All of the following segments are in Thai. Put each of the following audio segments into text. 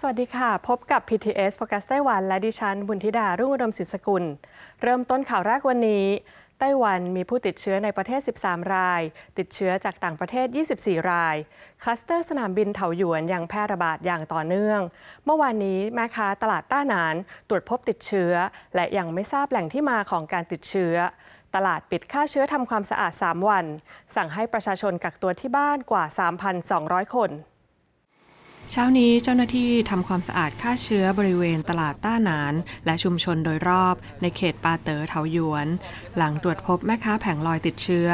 สวัสดีค่ะ พบกับ PTS Focus ไต้หวัน และดิฉัน บุญธิดา รุ่งอุดมศิษกุล เริ่มต้นข่าวแรกวันนี้ ไต้หวันมีผู้ติดเชื้อในประเทศ 13 ราย ติดเชื้อจากต่างประเทศ 24 ราย คลัสเตอร์สนามบินเถาหยวนยังแพร่ระบาดอย่างต่อเนื่อง เมื่อวานนี้แม่ค้าตลาดต้าหนาน ตรวจพบติดเชื้อ และยังไม่ทราบแหล่งที่มาของการติดเชื้อตลาดปิดฆ่าเชื้อทำความสะอาด 3 วัน สั่งให้ประชาชนกักตัวที่บ้านกว่า 3,200 คน เช้านี้เจ้าหน้าที่ทำความสะอาดฆ่าเชื้อบริเวณตลาดต้าหนาน และชุมชนโดยรอบในเขตปาเต๋อเถาหยวน หลังตรวจพบแม่ค้าแผงลอยติดเชื้อ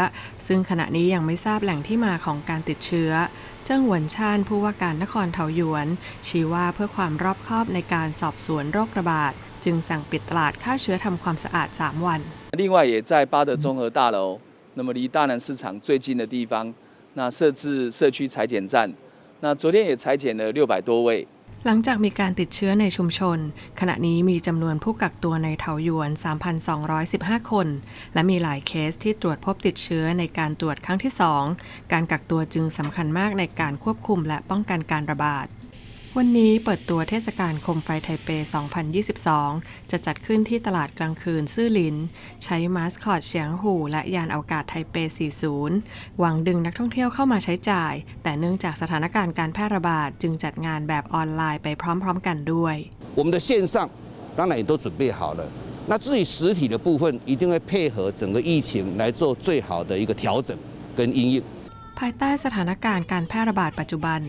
ซึ่งขณะนี้ยังไม่ทราบแหล่งที่มาของการติดเชื้อ เจิ้งหวนชานผู้ว่าการนครเถาหยวน ชี้ว่าเพื่อความรอบคอบในการสอบสวนโรคระบาด จึงสั่งปิดตลาดฆ่าเชื้อทำความสะอาด 3 วัน 另外也在巴德综合大楼，那么离大南市场最近的地方，那设置社区裁检站。 那昨天也裁检了六百多位， หลังจากมีการติดเชื้อในชุมชน ขณะนี้มีจำนวนผู้กักตัวในเถาหยวน 3,215 คน และมีหลายเคสที่ตรวจพบติดเชื้อในการตรวจครั้งที่ 2 การกักตัวจึงสำคัญมากในการควบคุมและป้องกันการระบาด วันนี้เปิดตัวเทศกาลโคมไฟไทเป 2022 จะจัดขึ้นที่ตลาดกลางคืนซื่อหลิน ใช้มาสคอตเฉียงหูและยานอวกาศไทเป 40 หวังดึงนักท่องเที่ยวเข้ามาใช้จ่าย แต่เนื่องจากสถานการณ์การแพร่ระบาดจึงจัดงานแบบออนไลน์ไปพร้อมๆกันด้วย 我们的线上当然也都准备好了。那至于实体的部分，一定会配合整个疫情来做最好的一个调整跟应应。 ภายใต้สถานการณ์การแพร่ระบาดปัจจุบัน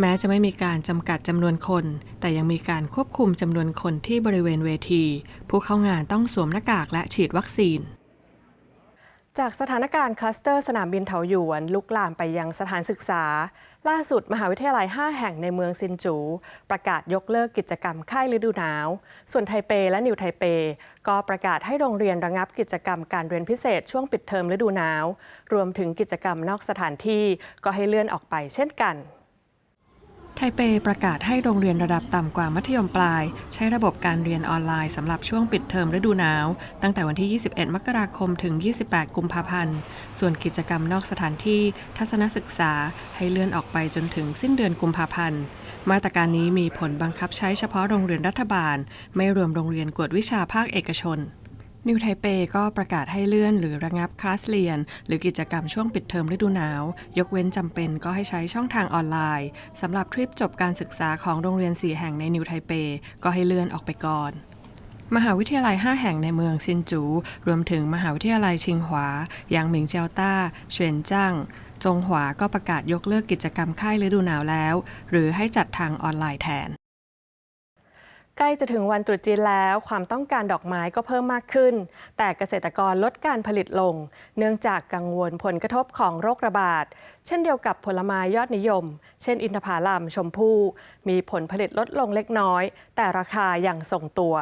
แม้จะไม่มีการจำกัดจำนวนคน แต่ยังมีการควบคุมจำนวนคนที่บริเวณเวที ผู้เข้างานต้องสวมหน้ากากและฉีดวัคซีน จากสถานการณ์คลัสเตอร์สนามบินเถาหยวน ลุกลามไปยังสถานศึกษา ล่าสุดมหาวิทยาลัย 5 แห่งในเมืองซินจู ประกาศยกเลิกกิจกรรมค่ายฤดูหนาว ส่วนไทเปและนิวไทเป ก็ประกาศให้โรงเรียนระงับกิจกรรมการเรียนพิเศษช่วงปิดเทอมฤดูหนาว รวมถึงกิจกรรมนอกสถานที่ก็ให้เลื่อนออกไปเช่นกัน ไทเปประกาศให้โรงเรียนระดับต่ำกว่ามัธยมปลาย ใช้ระบบการเรียนออนไลน์สำหรับช่วงปิดเทอมฤดูหนาว ตั้งแต่วันที่ 21 มกราคมถึง 28 กุมภาพันธ์ ส่วนกิจกรรมนอกสถานที่ ทัศนศึกษาให้เลื่อนออกไปจนถึงสิ้นเดือนกุมภาพันธ์ มาตรการนี้มีผลบังคับใช้เฉพาะโรงเรียนรัฐบาล ไม่รวมโรงเรียนกวดวิชาภาคเอกชน นิวไทเปก็ประกาศให้เลื่อนหรือระงับคลาสเรียน หรือกิจกรรมช่วงปิดเทอมฤดูหนาว ยกเว้นจำเป็นก็ให้ใช้ช่องทางออนไลน์สำหรับทริปจบการศึกษาของโรงเรียน 4 แห่งในนิวไทเป ก็ให้เลื่อนออกไปก่อนมหาวิทยาลัย 5 แห่งในเมืองซินจู รวมถึงมหาวิทยาลัยชิงหวาหยางหมิงเจียวต้าเฉวียนจ้ง จงหวาก็ประกาศยกเลิกกิจกรรมค่ายฤดูหนาวแล้ว หรือให้จัดทางออนไลน์แทน ใกล้จะถึงวันตรุษจีนแล้ว ความต้องการดอกไม้ก็เพิ่มมากขึ้น แต่เกษตรกรลดการผลิตลง เนื่องจากกังวลผลกระทบของโรคระบาด เช่นเดียวกับผลไม้ยอดนิยม เช่นอินทผลัมชมพู่ มีผลผลิตลดลงเล็กน้อย แต่ราคายังทรงตัว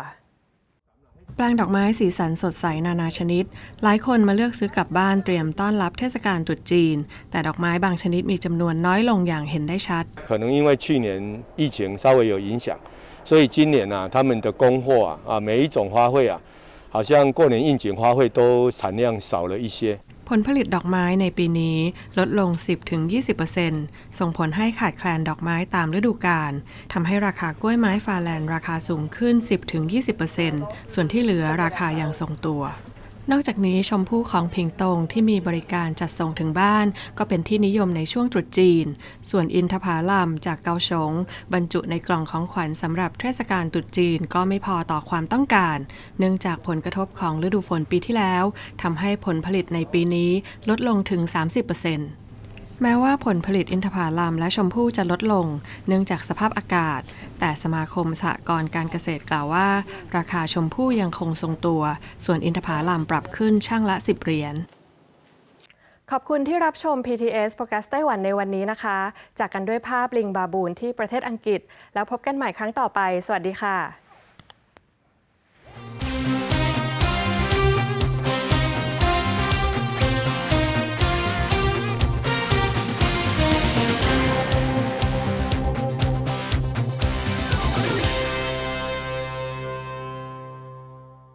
แปลงดอกไม้สีสันสดใสนานาชนิด หลายคนมาเลือกซื้อกลับบ้านเตรียมต้อนรับเทศกาลตรุษจีน แต่ดอกไม้บางชนิดมีจำนวนน้อยลงอย่างเห็นได้ชัด 可能因为去年疫情稍微有影响， 所以今年呢、他们的供货啊，啊，每一种花卉啊，好像过年应景花卉都产量少了一些。 ผลผลิตดอกไม้ในปีนี้ลดลง 10-20%ส่งผลให้ขาดแคลนดอกไม้ตามฤดูกาลทำให้ราคากล้วยไม้ฟาแลนด์ราคาสูงขึ้น 10-20%ส่วนที่เหลือราคายังทรงตัว นอกจากนี้ชมพู่ของพิงตงที่มีบริการจัดส่งถึงบ้าน ก็เป็นที่นิยมในช่วงตรุษจีน ส่วนอินทผลัมจากเกาสงบรรจุในกล่องของขวัญสำหรับเทศกาลตรุษจีนก็ไม่พอต่อความต้องการ เนื่องจากผลกระทบของฤดูฝนปีที่แล้วทำให้ผลผลิตในปีนี้ลดลงถึง 30% แม้ว่าผลผลิตอินทผลัมและชมพู่จะลดลง เนื่องจากสภาพอากาศ แต่สมาคมสหกรณ์การเกษตรกล่าวว่า ราคาชมพู่ยังคงทรงตัว ส่วนอินทผลัมปรับขึ้นช่างละ 10 เหรียญขอบคุณที่รับชม PTS Focus ไต้หวันในวันนี้นะคะ จากกันด้วยภาพลิงบาบูนที่ประเทศอังกฤษ แล้วพบกันใหม่ครั้งต่อไป สวัสดีค่ะ